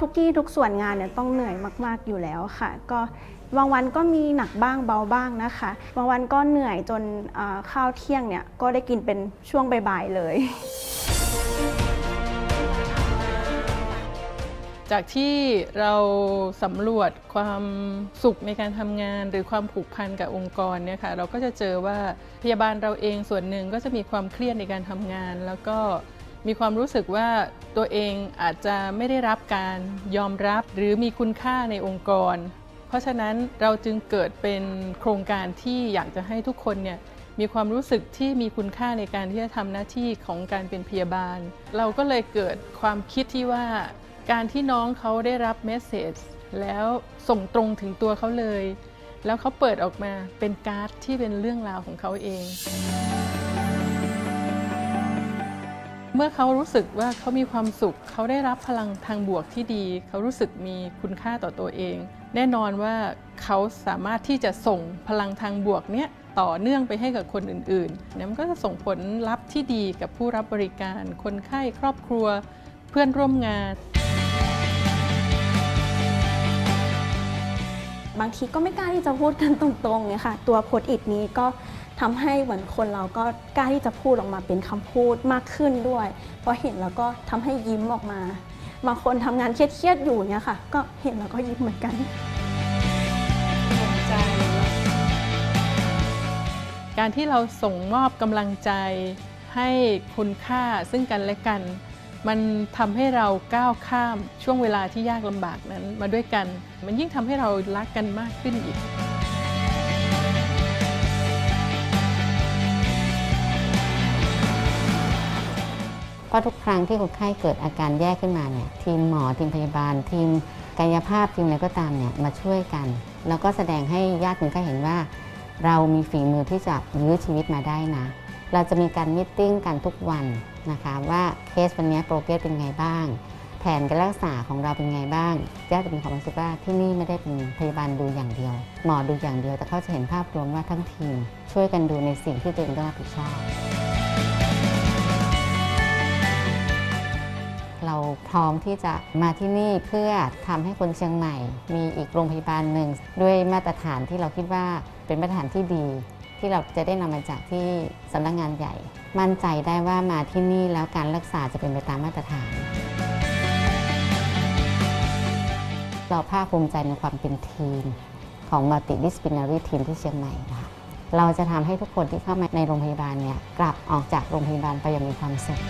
ทุกที่ทุกส่วนงานเนี่ยต้องเหนื่อยมากๆอยู่แล้วค่ะ ก็บางวันก็มีหนักบ้างเบาบ้างนะคะ บางวันก็เหนื่อยจนข้าวเที่ยงเนี่ยก็ได้กินเป็นช่วงบ่ายๆเลย จากที่เราสำรวจความสุขในการทำงานหรือความผูกพันกับองค์กรเนี่ยค่ะเราก็จะเจอว่าพยาบาลเราเองส่วนหนึ่งก็จะมีความเครียดในการทำงาน แล้วก็ มีความรู้สึกว่าตัวเองอาจจะไม่ได้รับการยอมรับหรือมีคุณค่าในองค์กร เพราะฉะนั้นเราจึงเกิดเป็นโครงการที่อยากจะให้ทุกคนเนี่ยมีความรู้สึกที่มีคุณค่าในการที่จะทำหน้าที่ของการเป็นพยาบาล เราก็เลยเกิดความคิดที่ว่า การที่น้องเขาได้รับเมสเซจแล้วส่งตรงถึงตัวเขาเลย แล้วเขาเปิดออกมาเป็นการ์ดที่เป็นเรื่องราวของเขาเอง เมื่อเขารู้สึกว่าเขามีความสุข เขาได้รับพลังทางบวกที่ดี เขารู้สึกมีคุณค่าต่อตัวเอง แน่นอนว่าเขาสามารถที่จะส่งพลังทางบวกเนี้ยต่อเนื่องไปให้กับคนอื่นๆนี่มันก็จะส่งผลลัพธ์ที่ดีกับผู้รับบริการ คนไข้ครอบครัว เพื่อนร่วมงาน บางทีก็ไม่กล้าที่จะพูดกันตรงๆเนี่ยค่ะ ตัวโพสต์อิทนี้ก็ ทำให้เหมือนคนเราก็กล้าที่จะพูดออกมาเป็นคำพูดมากขึ้นด้วย เพราะเห็นแล้วก็ทำให้ยิ้มออกมา บางคนทำงานเครียดๆอยู่เนี่ยค่ะ ก็เห็นแล้วก็ยิ้มเหมือนกันการที่เราส่งมอบกำลังใจให้คุณค่าซึ่งกันและกัน มันทำให้เราก้าวข้ามช่วงเวลาที่ยากลำบากนั้นมาด้วยกัน มันยิ่งทำให้เรารักกันมากขึ้นอีก เพราะทุกครั้งที่คนไข้เกิดอาการแย่ขึ้นมาเนี่ยทีมหมอทีมพยาบาล ทีมกายภาพทีมอะไรก็ตามเนี่ยมาช่วยกัน แล้วก็แสดงให้ญาติคนไข้เห็นว่า เรามีฝีมือที่จะยื้อชีวิตมาได้นะ เราจะมีการมิทติ้งกันทุกวันนะคะว่าเคสวันนี้โปรเกรสเป็นไงบ้าง แผนการรักษาของเราเป็นไงบ้างญาติจะมีความรู้สึกว่าที่นี่ไม่ได้เป็นพยาบาลดูอย่างเดียว หมอดูอย่างเดียว แต่เขาจะเห็นภาพรวมว่าทั้งทีม ช่วยกันดูในสิ่งที่ตัวเองต้องรับผิดชอบ เราพร้อมที่จะมาที่นี่เพื่อทำให้คนเชียงใหม่ มีอีกโรงพยาบาลหนึ่งด้วยมาตรฐานที่เราคิดว่าเป็นมาตรฐานที่ดี ที่เราจะได้นำมาจากที่สำนักงานใหญ่ มั่นใจได้ว่ามาที่นี่แล้วการรักษาจะเป็นไปตามมาตรฐานเราภาคภูมิใจในความเป็นทีม ของ multidisciplinary team ที่เชียงใหม่นะคะเราจะทำให้ทุกคนที่เข้ามาในโรงพยาบาลเนี่ยกลับออกจากโรงพยาบาลไปอย่างมีความสุข